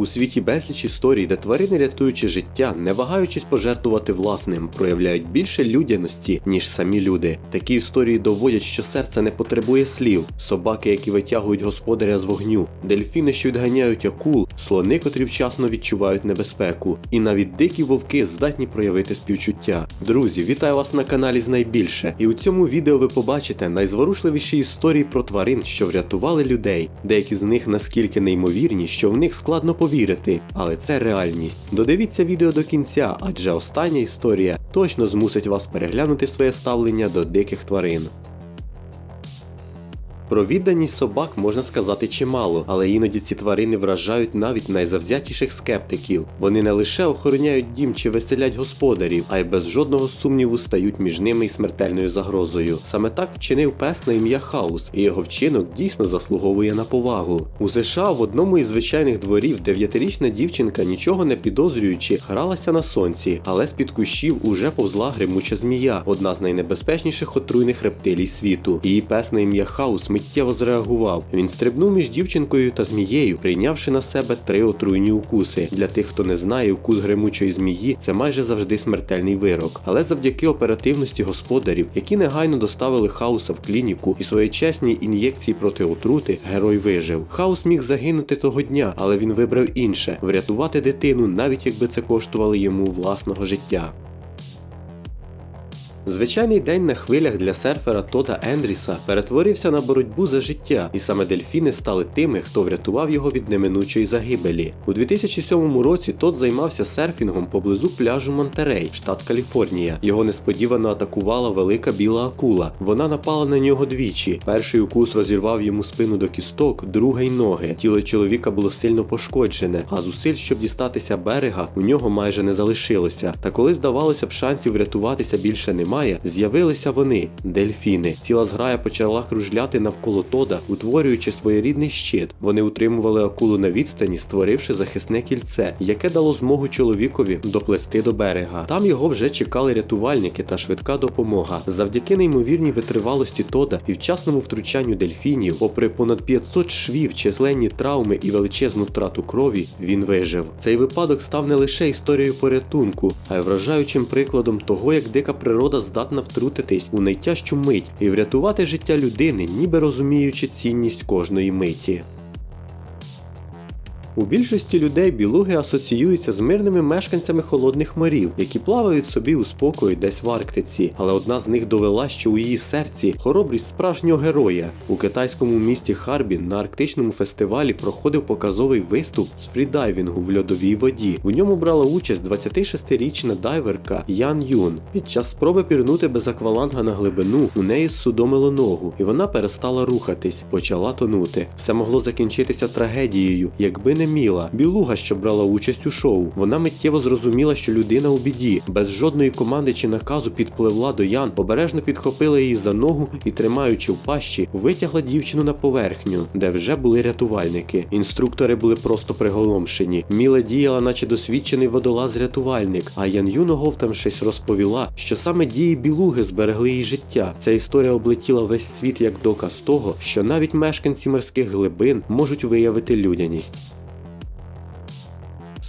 У світі безліч історій, де тварини, рятуючи життя, не вагаючись пожертвувати власним, проявляють більше людяності, ніж самі люди. Такі історії доводять, що серце не потребує слів, собаки, які витягують господаря з вогню, дельфіни, що відганяють акул, слони, котрі вчасно відчувають небезпеку, і навіть дикі вовки здатні проявити співчуття. Друзі, вітаю вас на каналі Знайбільше, і у цьому відео ви побачите найзворушливіші історії про тварин, що врятували людей. Деякі з них наскільки неймовірні, що в них складно повірити, але це реальність. Додивіться відео до кінця, адже остання історія точно змусить вас переглянути своє ставлення до диких тварин. Про відданість собак можна сказати чимало, але іноді ці тварини вражають навіть найзавзятіших скептиків. Вони не лише охороняють дім чи веселять господарів, а й без жодного сумніву стають між ними і смертельною загрозою. Саме так вчинив пес на ім'я Хаус, і його вчинок дійсно заслуговує на повагу. У США в одному із звичайних дворів дев'ятирічна дівчинка, нічого не підозрюючи, гралася на сонці, але з під кущів уже повзла гримуча змія, одна з найнебезпечніших отруйних рептилій світу. Її пес на ім'я Хаус миттєво зреагував. Він стрибнув між дівчинкою та змією, прийнявши на себе три отруйні укуси. Для тих, хто не знає, укус гримучої змії це майже завжди смертельний вирок. Але завдяки оперативності господарів, які негайно доставили Хауса в клініку і своєчасній ін'єкції проти отрути, герой вижив. Хаус міг загинути того дня, але він вибрав інше врятувати дитину, навіть якби це коштувало йому власного життя. Звичайний день на хвилях для серфера Тода Ендріса перетворився на боротьбу за життя, і саме дельфіни стали тими, хто врятував його від неминучої загибелі. У 2007 році Тод займався серфінгом поблизу пляжу Монтерей, штат Каліфорнія. Його несподівано атакувала велика біла акула. Вона напала на нього двічі. Перший укус розірвав йому спину до кісток, другий ноги. Тіло чоловіка було сильно пошкоджене, а зусиль, щоб дістатися берега, у нього майже не залишилося. Та коли здавалося б, шансів врятуватися більше немає, з'явилися вони дельфіни. Ціла зграя почала кружляти навколо Тода, утворюючи своєрідний щит. Вони утримували акулу на відстані, створивши захисне кільце, яке дало змогу чоловікові доплести до берега. Там його вже чекали рятувальники та швидка допомога. Завдяки неймовірній витривалості Тода і вчасному втручанню дельфінів, попри понад 500 швів, численні травми і величезну втрату крові, він вижив. Цей випадок став не лише історією порятунку, а й вражаючим прикладом того, як дика природа здатна втрутитись у найтяжчу мить і врятувати життя людини, ніби розуміючи цінність кожної миті. У більшості людей білуги асоціюються з мирними мешканцями холодних морів, які плавають собі у спокої десь в Арктиці, але одна з них довела, що у її серці хоробрість справжнього героя. У китайському місті Харбін на арктичному фестивалі проходив показовий виступ з фрідайвінгу в льодовій воді. У ньому брала участь 26-річна дайверка Ян Юн. Під час спроби пірнути без акваланга на глибину у неї зсудомило ногу, і вона перестала рухатись, почала тонути. Все могло закінчитися трагедією, якби не Міла, білуга, що брала участь у шоу. Вона миттєво зрозуміла, що людина у біді, без жодної команди чи наказу підпливла до Ян, обережно підхопила її за ногу і, тримаючи в пащі, витягла дівчину на поверхню, де вже були рятувальники. Інструктори були просто приголомшені. Міла діяла, наче досвідчений водолаз-рятувальник, а Ян Юн оговтавшись розповіла, що саме дії білуги зберегли її життя. Ця історія облетіла весь світ як доказ того, що навіть мешканці морських глибин можуть виявити людяність.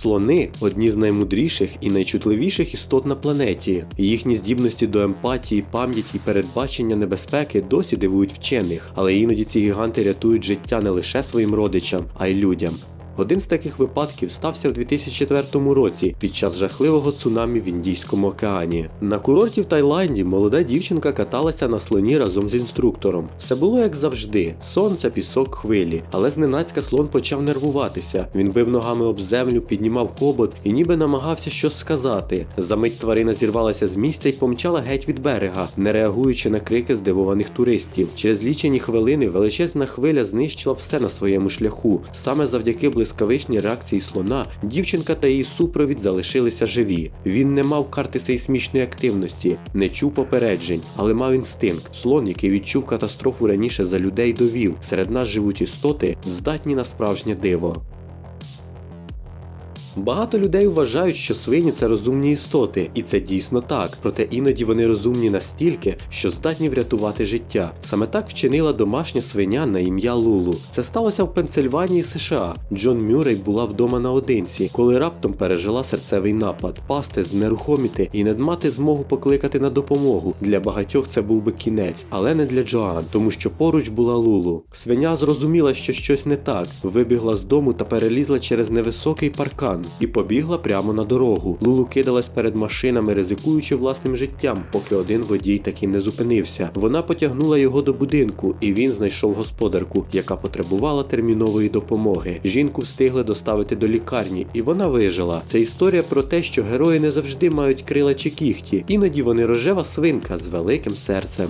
Слони одні з наймудріших і найчутливіших істот на планеті. Їхні здібності до емпатії, пам'яті і передбачення небезпеки досі дивують вчених, але іноді ці гіганти рятують життя не лише своїм родичам, а й людям. Один з таких випадків стався в 2004 році під час жахливого цунамі в Індійському океані. На курорті в Таїланді молода дівчинка каталася на слоні разом з інструктором. Все було як завжди: сонце, пісок, хвилі. Але зненацька слон почав нервуватися. Він бив ногами об землю, піднімав хобот і ніби намагався щось сказати. Замить тварина зірвалася з місця і помчала геть від берега, не реагуючи на крики здивованих туристів. Через лічені хвилини величезна хвиля знищила все на своєму шляху. Саме завдяки блискавичній реакції слона дівчинка та її супровід залишилися живі. Він не мав карти сейсмічної активності, не чув попереджень, але мав інстинкт. Слон, який відчув катастрофу раніше за людей, довів. Серед нас живуть істоти, здатні на справжнє диво. Багато людей вважають, що свині це розумні істоти, і це дійсно так. Проте іноді вони розумні настільки, що здатні врятувати життя. Саме так вчинила домашня свиня на ім'я Лулу. Це сталося в Пенсильванії, США. Джон Мюррей була вдома наодинці, коли раптом пережила серцевий напад. Пасти, знерухоміти і не мати змогу покликати на допомогу. Для багатьох це був би кінець, але не для Джоан, тому що поруч була Лулу. Свиня зрозуміла, що щось не так, вибігла з дому та перелізла через невисокий паркан і побігла прямо на дорогу. Лулу кидалась перед машинами, ризикуючи власним життям, поки один водій таки не зупинився. Вона потягнула його до будинку, і він знайшов господарку, яка потребувала термінової допомоги. Жінку встигли доставити до лікарні, і вона вижила. Це історія про те, що герої не завжди мають крила чи кіхті, іноді вони рожева свинка з великим серцем.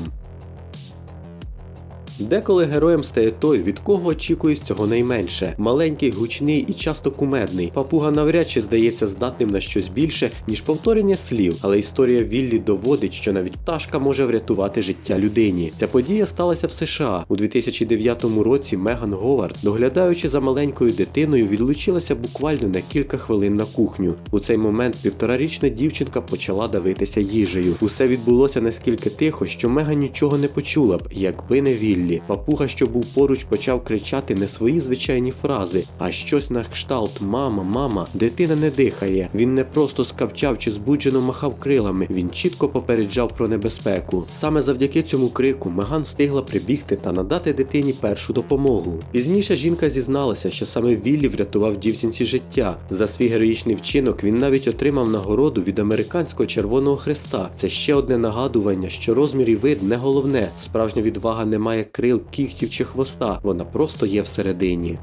Деколи героєм стає той, від кого очікуєш цього найменше. Маленький, гучний і часто кумедний. Папуга навряд чи здається здатним на щось більше, ніж повторення слів, але історія Віллі доводить, що навіть пташка може врятувати життя людині. Ця подія сталася в США у 2009 році. Меган Говард, доглядаючи за маленькою дитиною, відлучилася буквально на кілька хвилин на кухню. У цей момент півторарічна дівчинка почала давитися їжею. Усе відбулося наскільки тихо, що Меган нічого не почула б, якби не Віллі. Папуга, що був поруч, почав кричати не свої звичайні фрази, а щось на кшталт Мама, мама, дитина не дихає. Він не просто скавчав чи збуджено махав крилами. Він чітко попереджав про небезпеку. Саме завдяки цьому крику Меган встигла прибігти та надати дитині першу допомогу. Пізніше жінка зізналася, що саме Віллі врятував дівчинці життя. За свій героїчний вчинок він навіть отримав нагороду від американського Червоного Хреста. Це ще одне нагадування, що розмір і вид не головне. Справжня відвага не має крил, кігтів чи хвоста, вона просто є всередині.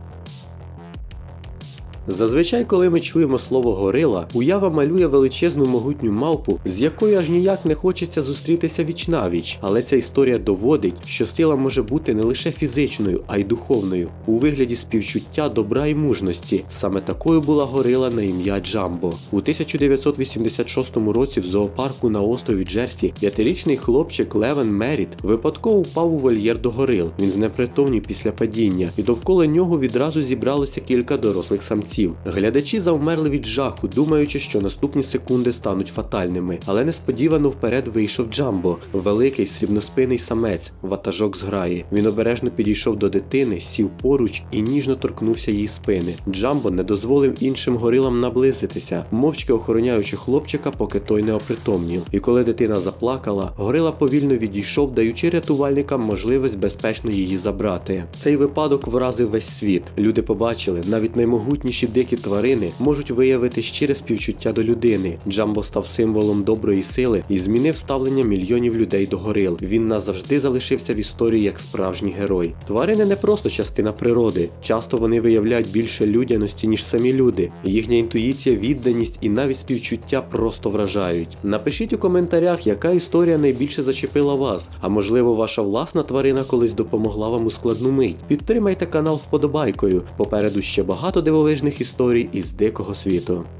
Зазвичай, коли ми чуємо слово горила, уява малює величезну могутню мавпу, з якою аж ніяк не хочеться зустрітися віч навіч. Але ця історія доводить, що сила може бути не лише фізичною, а й духовною, у вигляді співчуття, добра і мужності. Саме такою була горила на ім'я Джамбо. У 1986 році в зоопарку на острові Джерсі п'ятирічний хлопчик Левен Меріт випадково впав у вольєр до горил. Він знепритомнів після падіння, і довкола нього відразу зібралося кілька дорослих самців. Глядачі завмерли від жаху, думаючи, що наступні секунди стануть фатальними. Але несподівано вперед вийшов Джамбо, великий срібноспинний самець, ватажок зграї. Він обережно підійшов до дитини, сів поруч і ніжно торкнувся її спини. Джамбо не дозволив іншим горилам наблизитися, мовчки охороняючи хлопчика, поки той не опритомнів. І коли дитина заплакала, горила повільно відійшов, даючи рятувальникам можливість безпечно її забрати. Цей випадок вразив весь світ. Люди побачили, навіть наймогутніші дикі тварини можуть виявити щире співчуття до людини. Джамбо став символом доброї сили і змінив ставлення мільйонів людей до горил. Він назавжди залишився в історії як справжній герой. Тварини не просто частина природи. Часто вони виявляють більше людяності, ніж самі люди. Їхня інтуїція, відданість і навіть співчуття просто вражають. Напишіть у коментарях, яка історія найбільше зачепила вас, а можливо, ваша власна тварина колись допомогла вам у складну мить. Підтримайте канал вподобайкою. Попереду ще багато дивовижних історій із дикого світу.